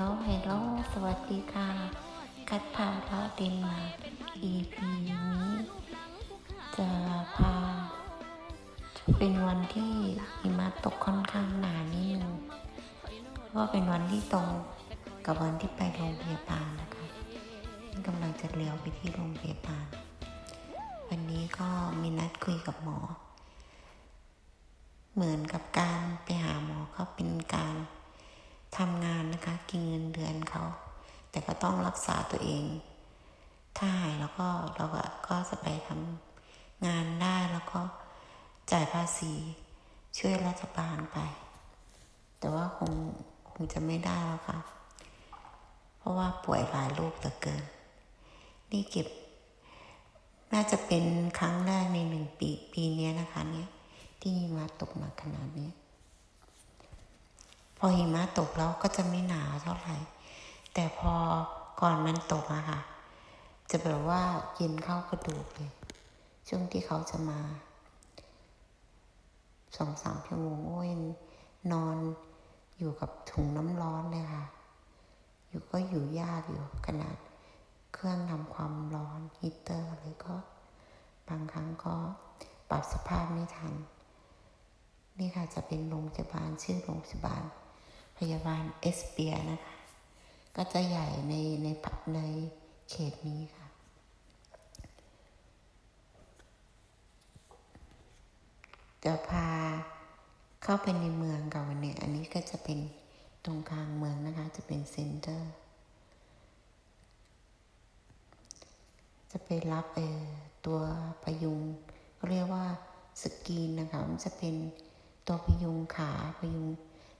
ลเฮลโลสวัสดีค่ะกัดพาเลาะเดนมาร์ก EP นี้ จะพา จะเป็นวันที่หิมะตกค่อนข้างหนานิดนึงเพราะว่าเป็นวันที่ตรงกับวันที่ไปโรงพยาบาลนะคะกำลังจะเลี้ยวไปที่โรงพยาบาล วันนี้ก็มีนัดคุยกับหมอ เหมือนกับการไปหาหมอก็เป็นการ ทำงานนะคะ กินเงินเดือนเขา แต่ก็ต้องรักษาตัวเอง ถ้าหายแล้วก็เราก็ก็จะไปทำงานได้แล้วก็จ่ายภาษี ช่วยรัฐบาลไป แต่ว่าคงคงจะไม่ได้แล้วค่ะ เพราะว่าป่วยหลายโรคเหลือเกิน นี่เก็บ น่าจะเป็นครั้งแรกในหนึ่งปีปีนี้นะคะ เนี่ยที่มะตกหนักขนาดนี้ พอหิมะตกแล้วก็จะไม่หนาวเท่าไหร่ แต่พอก่อนมันตกอะค่ะ จะแบบว่าเย็นเข้ากระดูกเลย ช่วงที่เขาจะมาสองสามชั่วโมงโอ้ยนอนอยู่กับถุงน้ำร้อนเลยค่ะ อยู่ก็อยู่ยากอยู่ขนาด เครื่องทำความร้อนฮีเตอร์อะไรก็ บางครั้งก็ปรับสภาพไม่ทัน นี่ค่ะจะเป็นโรงพยาบาลชื่อโรงพยาบาล พยาบาลเอสเปียนะคะ ก็จะใหญ่ในในในเขตนี้ค่ะเดี๋ยวพาเข้าไปในเมืองกับวันนี้อันนี้ก็จะเป็นตรงกลางเมืองนะคะ จะเป็นเซ็นเตอร์ จะไปรับเออตัวพยุงเขาเรียกว่าสกีนนะคะ มันจะเป็นตัวพยุงขาพยุง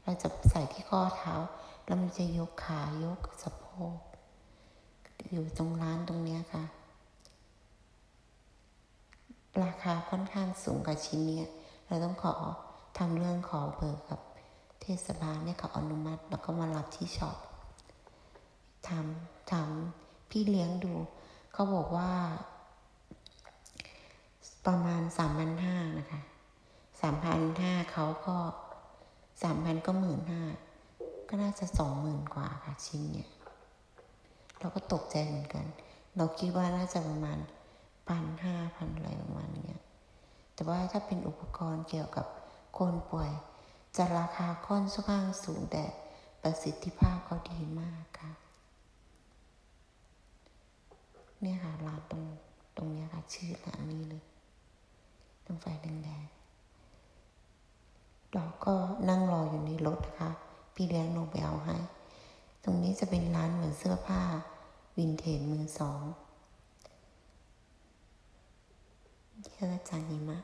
เราจะใส่ที่ข้อเท้า แล้วมันจะยกขายกสะโพกอยู่ตรงร้านตรงเนี้ยค่ะ ราคาค่อนข้างสูงกับชิ้นเนี้ย เราต้องขอทำเรื่องขอเบิกกับ เทศบาลเนี่ยเขาอนุมัติ แล้วก็มารับที่ช็อปถามถามพี่เลี้ยงดู เขาบอกว่า ประมาณสามพันห้านะคะสามพันห้าเขาก็ สามพันก็หมื่นห้าก็น่าจะสองหมื่นกว่าค่ะชิ้นเนี่ย เราก็ตกใจเหมือนกัน เราคิดว่าน่าจะประมาณพันห้าพันอะไรประมาณเนี้ยแต่ว่าถ้าเป็นอุปกรณ์เกี่ยวกับคนป่วย จะราคาค่อนข้างสูงแต่ประสิทธิภาพก็ดีมากค่ะ เนี่ยค่ะร้านตรงตรงเนี้ยค่ะ ชื่อร้านนี้เลยตรงไฟแดง เราก็นั่งรออยู่ในรถนะคะ พี่เลี้ยงลงไปเอาให้ ตรงนี้จะเป็นร้านเหมือนเสื้อผ้า วินเทจมือสองเยอะจังนิมะ